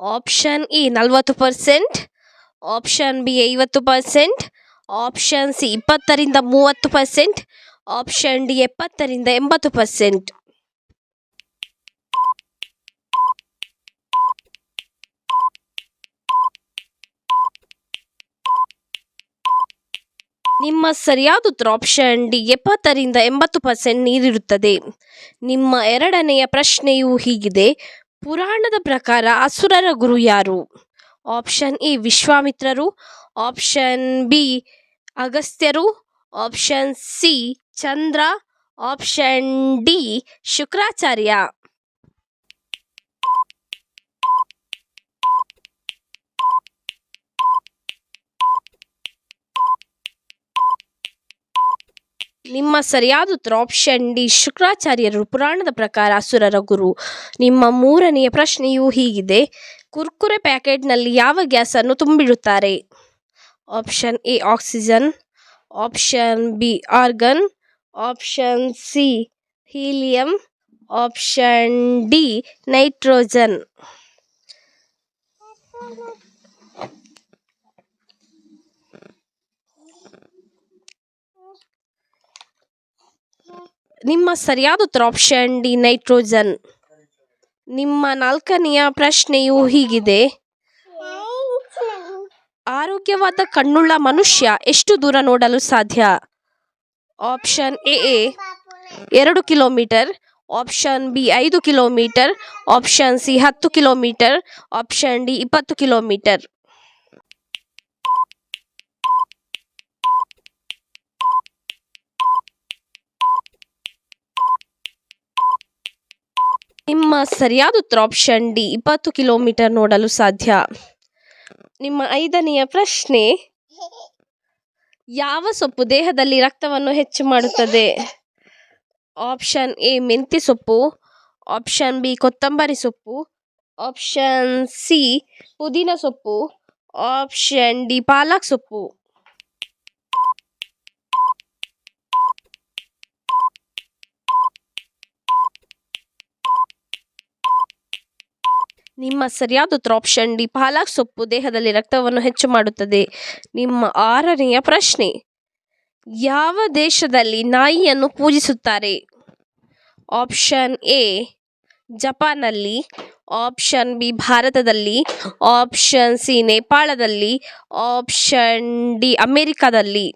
Option A ನಲವತ್ತು percent option B ಐವತ್ತು percent option C ಇಪ್ಪತ್ತರಿಂದ ಮೂವತ್ತು ಪರ್ಸೆಂಟ್ ಆಪ್ಷನ್ ಡಿ ಎಪ್ಪತ್ತರಿಂದ ಎಂಬತ್ತು ಪರ್ಸೆಂಟ್ ನಿಮ್ಮ ಸರಿಯಾದ ಉತ್ತರ ಆಪ್ಷನ್ ಡಿ ಎಪ್ಪತ್ತರಿಂದ ಎಂಬತ್ತು ಪರ್ಸೆಂಟ್ ನೀರಿರುತ್ತದೆ. ನಿಮ್ಮ ಎರಡನೆಯ ಪ್ರಶ್ನೆಯು ಹೀಗಿದೆ. ಪುರಾಣದ ಪ್ರಕಾರ ಅಸುರರ ಗುರು ಯಾರು? ಆಪ್ಷನ್ ಎ ವಿಶ್ವಾಮಿತ್ರರು, option B ಅಗಸ್ತ್ಯರು, option C Chandra, option D Shukracharya. ನಿಮ್ಮ ಸರಿಯಾದ ಉತ್ತರ ಆಪ್ಷನ್ ಡಿ ಶುಕ್ರಾಚಾರ್ಯರು ಪುರಾಣದ ಪ್ರಕಾರ ಅಸುರರ ಗುರು. ನಿಮ್ಮ ಮೂರನೆಯ ಪ್ರಶ್ನೆಯು ಹೀಗಿದೆ. ಕುರ್ಕುರೆ ಪ್ಯಾಕೆಟ್ನಲ್ಲಿ ಯಾವ ಗ್ಯಾಸನ್ನು ತುಂಬಿಡುತ್ತಾರೆ? Option A oxygen option B argon option C helium option D nitrogen ನಿಮ್ಮ ಸರಿಯಾದ ಉತ್ತರ ಆಪ್ಷನ್ ಡಿ ನೈಟ್ರೋಜನ್ ನಿಮ್ಮ ನಾಲ್ಕನೆಯ ಪ್ರಶ್ನೆಯು ಹೀಗಿದೆ. ಆರೋಗ್ಯವಾದ ಕಣ್ಣುಳ್ಳ ಮನುಷ್ಯ ಎಷ್ಟು ದೂರ ನೋಡಲು ಸಾಧ್ಯ? ಆಪ್ಷನ್ ಎ ಎರಡು ಕಿಲೋಮೀಟರ್ ಆಪ್ಷನ್ ಬಿ ಐದು ಕಿಲೋಮೀಟರ್ ಆಪ್ಷನ್ ಸಿ ಹತ್ತು ಕಿಲೋಮೀಟರ್ ಆಪ್ಷನ್ ಡಿ ಇಪ್ಪತ್ತು ಕಿಲೋಮೀಟರ್ ನಿಮ್ಮ ಸರಿಯಾದ ಉತ್ತರ ಆಪ್ಷನ್ ಡಿ ಇಪ್ಪತ್ತು ಕಿಲೋಮೀಟರ್ ನೋಡಲು ಸಾಧ್ಯ. ನಿಮ್ಮ ಐದನೆಯ ಪ್ರಶ್ನೆ, ಯಾವ ಸೊಪ್ಪು ದೇಹದಲ್ಲಿ ರಕ್ತವನ್ನು ಹೆಚ್ಚು ಮಾಡುತ್ತದೆ? ಆಪ್ಷನ್ ಎ ಮೆಂತ್ಯ ಸೊಪ್ಪು ಆಪ್ಷನ್ ಬಿ ಕೊತ್ತಂಬರಿ ಸೊಪ್ಪು ಆಪ್ಷನ್ ಸಿ ಪುದೀನ ಸೊಪ್ಪು ಆಪ್ಷನ್ ಡಿ ಪಾಲಕ್ ಸೊಪ್ಪು. ನಿಮ್ಮ ಸರಿಯಾದ ಉತ್ತರ ಆಪ್ಷನ್ ಡಿ ಪಾಲಕ್ ಸೊಪ್ಪು ದೇಹದಲ್ಲಿ ರಕ್ತವನ್ನು ಹೆಚ್ಚು ಮಾಡುತ್ತದೆ. ನಿಮ್ಮ ಆರನೆಯ ಪ್ರಶ್ನೆ, ಯಾವ ದೇಶದಲ್ಲಿ ನಾಯಿಯನ್ನು ಪೂಜಿಸುತ್ತಾರೆ? ಆಪ್ಷನ್ ಎ ಜಪಾನಲ್ಲಿ ಆಪ್ಷನ್ ಬಿ ಭಾರತದಲ್ಲಿ ಆಪ್ಷನ್ ಸಿ ನೇಪಾಳದಲ್ಲಿ ಆಪ್ಷನ್ ಡಿ ಅಮೆರಿಕದಲ್ಲಿ.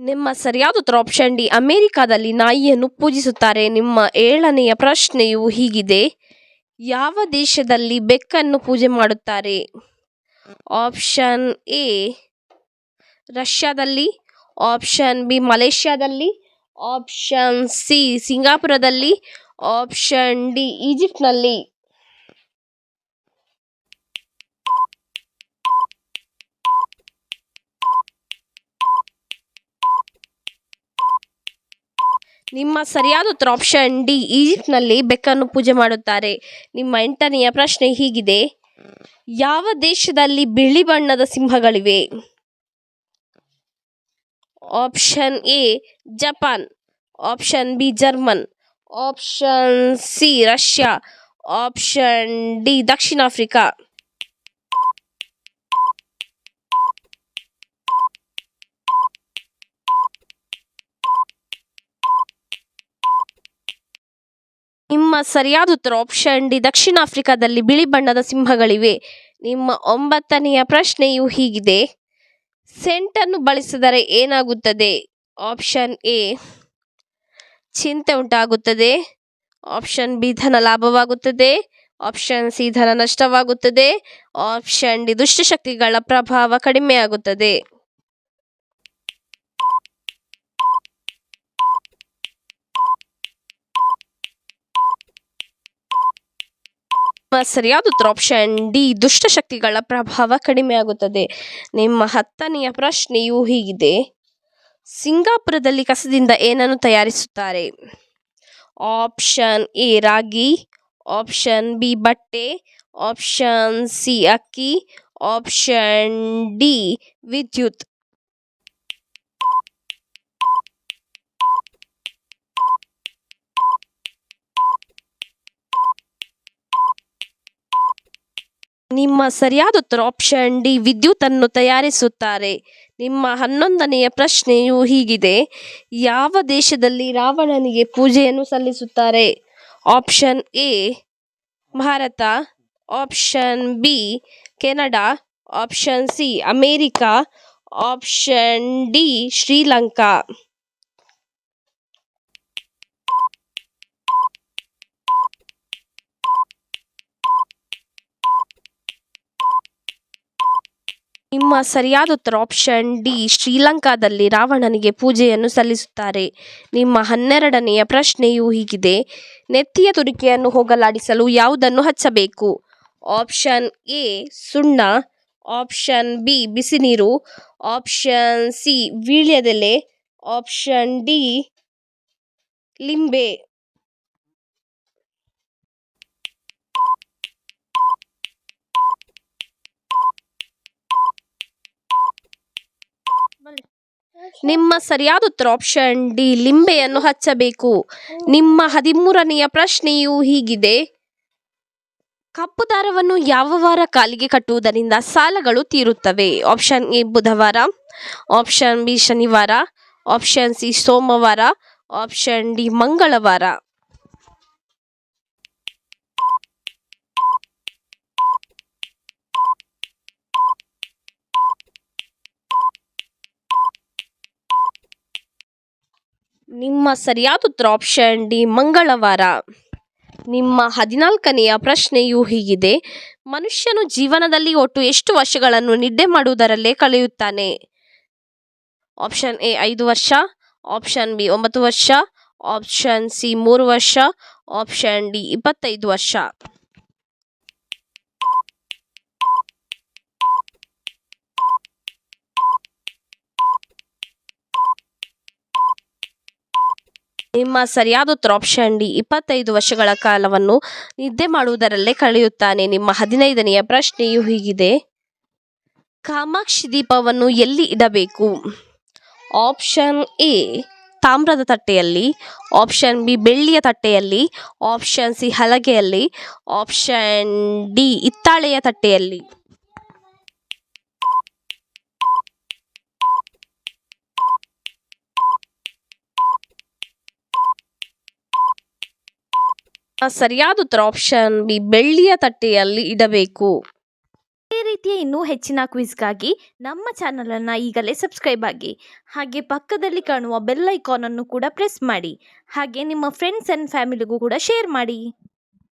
ನಿಮ್ಮ ಸರಿಯಾದ ಉತ್ತರ ಆಪ್ಷನ್ ಡಿ ಅಮೆರಿಕಾದಲ್ಲಿ ನಾಯಿಯನ್ನು ಪೂಜಿಸುತ್ತಾರೆ. ನಿಮ್ಮ ಏಳನೆಯ ಪ್ರಶ್ನೆಯು ಹೀಗಿದೆ. ಯಾವ ದೇಶದಲ್ಲಿ ಬೆಕ್ಕನ್ನು ಪೂಜೆ ಮಾಡುತ್ತಾರೆ? ಆಪ್ಷನ್ ಎ ರಷ್ಯಾದಲ್ಲಿ. ಆಪ್ಷನ್ ಬಿ ಮಲೇಷ್ಯಾದಲ್ಲಿ. ಆಪ್ಷನ್ ಸಿ ಸಿಂಗಾಪುರದಲ್ಲಿ. ಆಪ್ಷನ್ ಡಿ ಈಜಿಪ್ಟ್ನಲ್ಲಿ. ನಿಮ್ಮ ಸರಿಯಾದ ಉತ್ತರ ಆಪ್ಷನ್ ಡಿ ಈಜಿಪ್ಟ್ನಲ್ಲಿ ಬೆಕ್ಕನ್ನು ಪೂಜೆ ಮಾಡುತ್ತಾರೆ. ನಿಮ್ಮ ಎಂಟನೆಯ ಪ್ರಶ್ನೆ ಹೀಗಿದೆ. ಯಾವ ದೇಶದಲ್ಲಿ ಬಿಳಿ ಬಣ್ಣದ ಸಿಂಹಗಳಿವೆ? Option A Japan. Option B German. Option C Russia. Option D Dakshina Africa. ನಿಮ್ಮ ಸರಿಯಾದ ಉತ್ತರ ಆಪ್ಷನ್ ಡಿ, ದಕ್ಷಿಣ ಆಫ್ರಿಕಾದಲ್ಲಿ ಬಿಳಿ ಬಣ್ಣದ ಸಿಂಹಗಳಿವೆ. ನಿಮ್ಮ ಒಂಬತ್ತನೆಯ ಪ್ರಶ್ನೆಯು ಹೀಗಿದೆ. ಸೆಂಟನ್ನು ಬಳಸಿದರೆ ಏನಾಗುತ್ತದೆ? ಆಪ್ಷನ್ ಎ, ಚಿಂತೆ ಉಂಟಾಗುತ್ತದೆ. ಆಪ್ಷನ್ ಬಿ, ಧನ ಲಾಭವಾಗುತ್ತದೆ. ಆಪ್ಷನ್ ಸಿ, ಧನ ನಷ್ಟವಾಗುತ್ತದೆ. ಆಪ್ಷನ್ ಡಿ, ದುಷ್ಟಶಕ್ತಿಗಳ ಪ್ರಭಾವ ಕಡಿಮೆಯಾಗುತ್ತದೆ. ಸರಿಯಾದ ಉತ್ತರ ಆಪ್ಷನ್ ಡಿ ದುಷ್ಟಶಕ್ತಿಗಳ ಪ್ರಭಾವ ಕಡಿಮೆ ಆಗುತ್ತದೆ. ನಿಮ್ಮ ಹತ್ತನೆಯ ಪ್ರಶ್ನೆಯು ಹೀಗಿದೆ. ಸಿಂಗಾಪುರದಲ್ಲಿ ಕಸದಿಂದ ಏನನ್ನು ತಯಾರಿಸುತ್ತಾರೆ? ಆಪ್ಷನ್ ಎ, ರಾಗಿ. ಆಪ್ಷನ್ ಬಿ, ಬಟ್ಟೆ. ಆಪ್ಷನ್ ಸಿ, ಅಕ್ಕಿ. ಆಪ್ಷನ್ ಡಿ, ವಿದ್ಯುತ್. ನಿಮ್ಮ ಸರಿಯಾದ ಉತ್ತರ ಆಪ್ಷನ್ ಡಿ ವಿದ್ಯುತ್ ಅನ್ನು ತಯಾರಿಸುತ್ತಾರೆ. ನಿಮ್ಮ ಹನ್ನೊಂದನೆಯ ಪ್ರಶ್ನೆಯು ಹೀಗಿದೆ. ಯಾವ ದೇಶದಲ್ಲಿ ರಾವಣನಿಗೆ ಪೂಜೆಯನ್ನು ಸಲ್ಲಿಸುತ್ತಾರೆ? Option A Bharat. Option B Canada. Option C America. Option D Sri Lanka. ನಿಮ್ಮ ಸರಿಯಾದ ಉತ್ತರ ಆಪ್ಷನ್ ಡಿ, ಶ್ರೀಲಂಕಾದಲ್ಲಿ ರಾವಣನಿಗೆ ಪೂಜೆಯನ್ನು ಸಲ್ಲಿಸುತ್ತಾರೆ. ನಿಮ್ಮ ಹನ್ನೆರಡನೆಯ ಪ್ರಶ್ನೆಯು ಹೀಗಿದೆ. ನೆತ್ತಿಯ ತುರಿಕೆಯನ್ನು ಹೋಗಲಾಡಿಸಲು ಯಾವುದನ್ನು ಹಚ್ಚಬೇಕು? ಆಪ್ಷನ್ ಎ, ಸುಣ್ಣ. ಆಪ್ಷನ್ ಬಿ ಬಿಸಿ ನೀರು ಆಪ್ಷನ್ ಸಿ, ವೀಳ್ಯದೆಲೆ. ಆಪ್ಷನ್ ಡಿ, ಲಿಂಬೆ. ನಿಮ್ಮ ಸರಿಯಾದ ಉತ್ತರ ಆಪ್ಷನ್ ಡಿ ಲಿಂಬೆಯನ್ನು ಹಚ್ಚಬೇಕು. ನಿಮ್ಮ ಹದಿಮೂರನೆಯ ಪ್ರಶ್ನೆಯು ಹೀಗಿದೆ. ಕಪ್ಪು ದಾರವನ್ನು ಯಾವ ವಾರ ಕಾಲಿಗೆ ಕಟ್ಟುವುದರಿಂದ ಸಾಲಗಳು ತೀರುತ್ತವೆ? ಆಪ್ಷನ್ ಎ ಬುಧವಾರ. ಆಪ್ಷನ್ ಬಿ ಶನಿವಾರ. ಆಪ್ಷನ್ ಸಿ ಸೋಮವಾರ. ಆಪ್ಷನ್ ಡಿ ಮಂಗಳವಾರ. ನಿಮ್ಮ ಸರಿಯಾದ ಉತ್ತರ ಆಪ್ಷನ್ ಡಿ, ಮಂಗಳವಾರ. ನಿಮ್ಮ ಹದಿನಾಲ್ಕನೆಯ ಪ್ರಶ್ನೆಯು ಹೀಗಿದೆ. ಮನುಷ್ಯನು ಜೀವನದಲ್ಲಿ ಒಟ್ಟು ಎಷ್ಟು ವರ್ಷಗಳನ್ನು ನಿದ್ದೆ ಮಾಡುವುದರಲ್ಲೇ ಕಳೆಯುತ್ತಾನೆ? ಆಪ್ಷನ್ ಎ, ಐದು ವರ್ಷ ಆಪ್ಷನ್ ಬಿ, ಒಂಬತ್ತು ವರ್ಷ ಆಪ್ಷನ್ ಸಿ, ಮೂರು ವರ್ಷ ಆಪ್ಷನ್ ಡಿ, ಇಪ್ಪತ್ತೈದು ವರ್ಷ. ನಿಮ್ಮ ಸರಿಯಾದ ಉತ್ತರ ಆಪ್ಷನ್ ಡಿ ಇಪ್ಪತ್ತೈದು ವರ್ಷಗಳ ಕಾಲವನ್ನು ನಿದ್ದೆ ಮಾಡುವುದರಲ್ಲೇ ಕಳೆಯುತ್ತಾನೆ. ನಿಮ್ಮ ಹದಿನೈದನೆಯ ಪ್ರಶ್ನೆಯು ಹೀಗಿದೆ. ಕಾಮಾಕ್ಷಿ ದೀಪವನ್ನು ಎಲ್ಲಿ ಇಡಬೇಕು? ಆಪ್ಷನ್ ಎ, ತಾಮ್ರದ ತಟ್ಟೆಯಲ್ಲಿ. ಆಪ್ಷನ್ ಬಿ, ಬೆಳ್ಳಿಯ ತಟ್ಟೆಯಲ್ಲಿ. ಆಪ್ಷನ್ ಸಿ, ಹಲಗೆಯಲ್ಲಿ. ಆಪ್ಷನ್ ಡಿ, ಹಿತ್ತಾಳೆಯ ತಟ್ಟೆಯಲ್ಲಿ. ಸರಿಯಾದ ಉತ್ತರ ಆಪ್ಷನ್ ಬಿ ಬೆಳ್ಳಿಯ ತಟ್ಟೆಯಲ್ಲಿ ಇಡಬೇಕು. ಈ ರೀತಿಯ ಇನ್ನೂ ಹೆಚ್ಚಿನ ಕ್ವಿಜ್ಗಾಗಿ ನಮ್ಮ ಚಾನಲನ್ನು ಈಗಲೇ ಸಬ್ಸ್ಕ್ರೈಬ್ ಆಗಿ, ಹಾಗೆ ಪಕ್ಕದಲ್ಲಿ ಕಾಣುವ ಬೆಲ್ ಐಕಾನನ್ನು ಕೂಡ ಪ್ರೆಸ್ ಮಾಡಿ, ಹಾಗೆ ನಿಮ್ಮ ಫ್ರೆಂಡ್ಸ್ ಆ್ಯಂಡ್ ಫ್ಯಾಮಿಲಿಗೂ ಕೂಡ ಶೇರ್ ಮಾಡಿ.